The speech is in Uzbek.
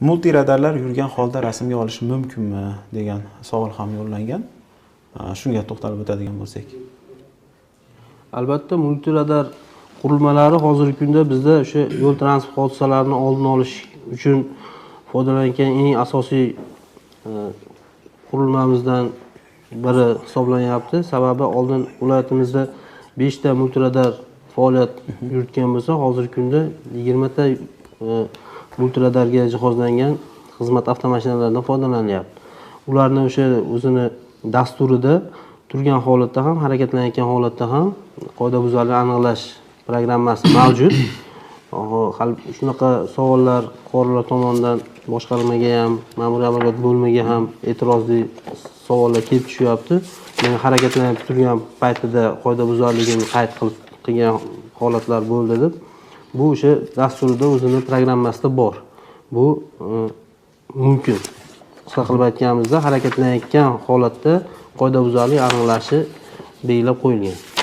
multiradarlar yurgan holda rasmga olish mumkinmi degan savol ham yo'llangan. Shunga to'xtalib o'tadigan bo'lsak. Albatta multiradar qurilmalari hozirgi kunda bizda o'sha yo'l transport hodisalarini oldini olish uchun foydalanayotgan eng asosiy e, qurilmamizdan biri hisoblanyapti. Sababi oldin viloyatimizda beshta multiradar faoliyat yuritgan bo'lsa hozirgi kunda yigirmata ultradarga jihozlangan xizmat avtomashinalaridan foydalanyapti ularni o'sha o'zini dasturida turgan holatda ham harakatlanayotgan holatda ham qoidabuzarlikni aniqlash programmasi mavjud. Hali shunaqa savollar fuqarolar tomonidan boshqarmaga ham ma'muriy amaliyot bo'limiga ham e'tirozli savollar kelib tushyapti. Men harakatlanib turgan paytida qoidabuzarligimni qayd qilib qilgan holatlar bo'ldi deb bu o'sha dasturida o'zini programmasida bor. Bu e, mumkin. Qisqa qilib aytganimizda harakatlanayotgan holatda qoidabuzarlik aniqlashi belgilab qo'yilgan.